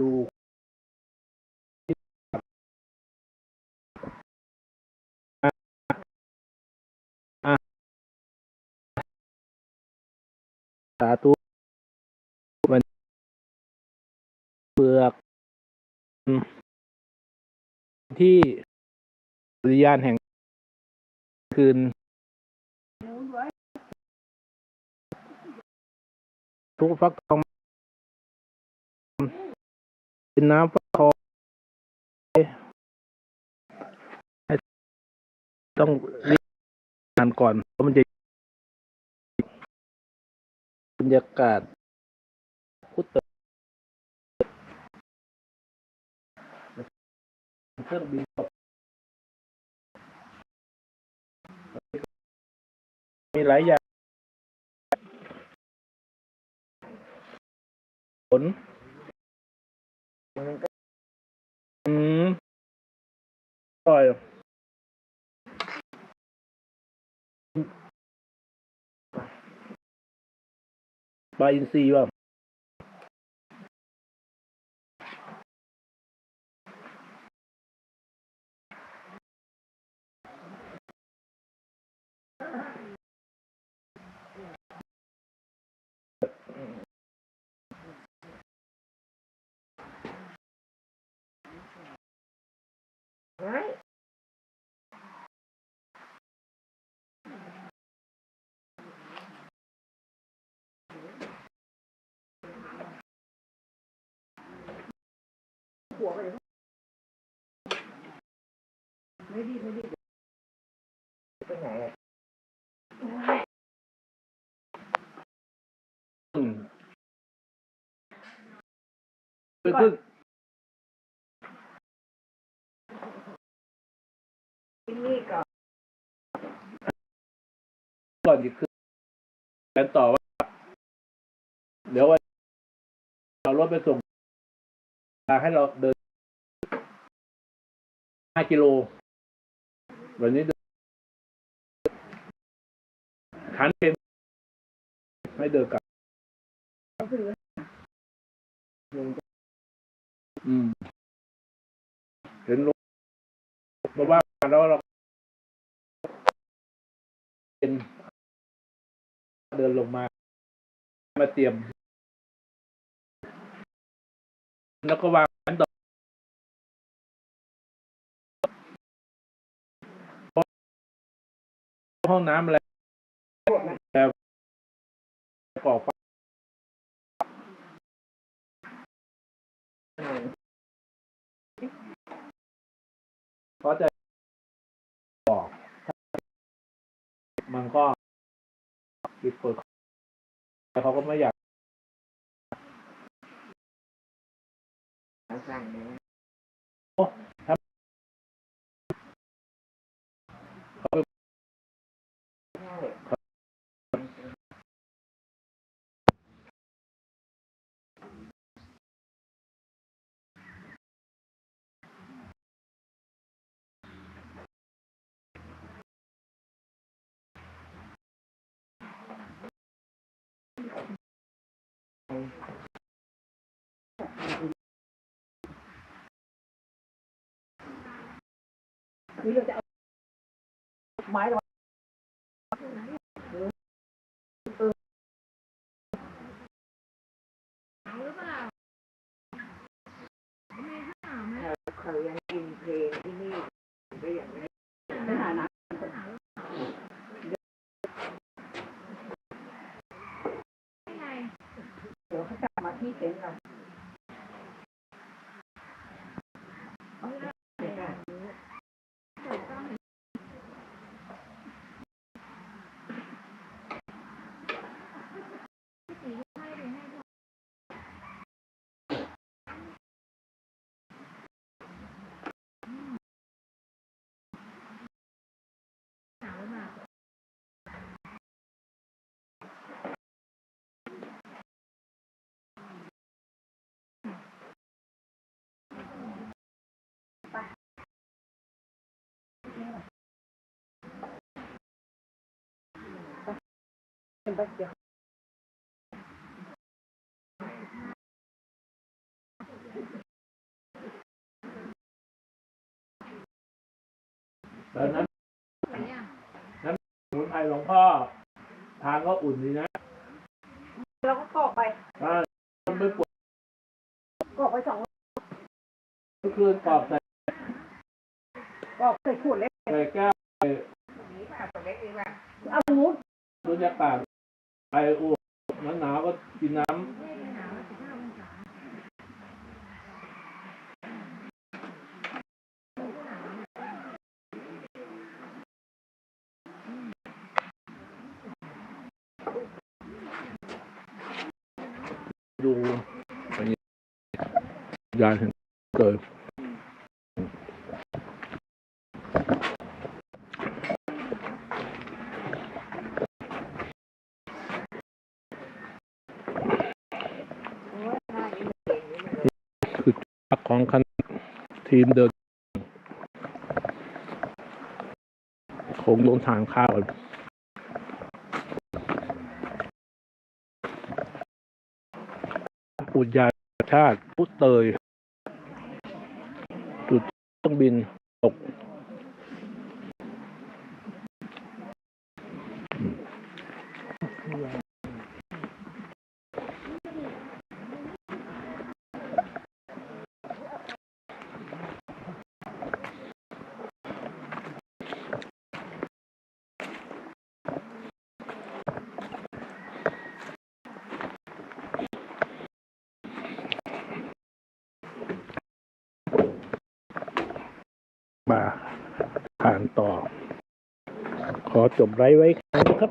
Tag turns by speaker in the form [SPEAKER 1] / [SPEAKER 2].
[SPEAKER 1] ดูอะสาธุวันเปลือกอืมที่อุทยานแห่งคืน ทุกฟักทอง เป็นน้ำฟักทองให้ต้องรีบอ่านก่อนเพราะมันจะบรรยากาศพุทธเครื่องบินตกมีหลายอย่างผล อืมอ ร่อยปลาอินทรีย์ป่ะอืมไปขึ้ นี่
[SPEAKER 2] ก่อน
[SPEAKER 1] ก่อนจะขึ้นแผนต่อว่า เดี๋ยววันเอารถไปส่งให้เราเดินห้ากิโล วันนี้เดินขันเป็นไม่เดินกลับอืมเห็นรถมาว่า แล้วเราเป็นเดินลงมา มาเตรียม แล้วก็วางแผนต่อห้องน้ำอะไรแต่ก่อไฟเพราะจะบอก มันก็ปิดเปิดแต่เขาก็ไม่อยาก
[SPEAKER 2] สั่งเลยนี่เราจะเขา ไม้เราเขายังกินเพลงที่นี่ก็อย่างนี้ไม่หาน้ำเดี๋ยวเขาก ลับ เป็
[SPEAKER 1] แล้วน้ำน้ำสมุนไพรหลวงพ่อ ทางก็อุ่นดีนะ
[SPEAKER 2] เราก็กรอกไป
[SPEAKER 1] อ่ามัไม่ปวด
[SPEAKER 2] กรอกไปสอง
[SPEAKER 1] ก็คือกรอกใส่
[SPEAKER 2] กรอกใส่ขวดเล็ก
[SPEAKER 1] ใส่แก้ว
[SPEAKER 2] เอาหมู
[SPEAKER 1] ดูจากปาก ไออุ่นหนาวก็กินน้ำดูอันนี้ยานเห็นเกิด คือจักร ของคณะทีมเดินคงลงทางข้าวอุทยานชาติพุเตย จุดเครื่องบินตก มาผ่านต่อ ขอจบไรไว้แค่นี้ครับ